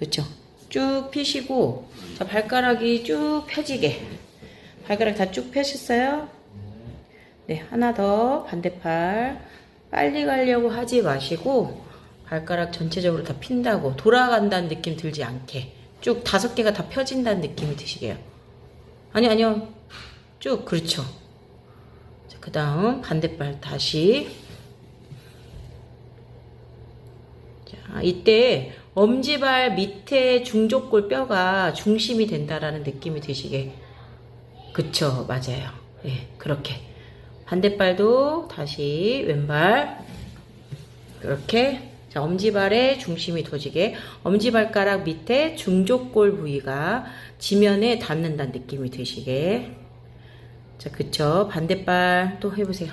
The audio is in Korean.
그쵸? 쭉 펴시고, 자, 발가락이 쭉 펴지게. 발가락 다 쭉 펴셨어요? 네, 하나 더 반대팔. 빨리 가려고 하지 마시고, 발가락 전체적으로 다 핀다고, 돌아간다는 느낌 들지 않게. 쭉 다섯 개가 다 펴진다는 느낌이 드시게요. 아니, 아니요. 쭉, 그렇죠. 자, 그 다음 반대발 다시. 자, 이때 엄지발 밑에 중족골 뼈가 중심이 된다라는 느낌이 드시게. 그쵸, 맞아요. 예, 그렇게. 반대발도 다시 왼발. 그렇게. 자, 엄지발에 중심이 둬지게. 엄지발가락 밑에 중족골 부위가 지면에 닿는다는 느낌이 드시게. 자, 그쵸. 반대발 또 해보세요.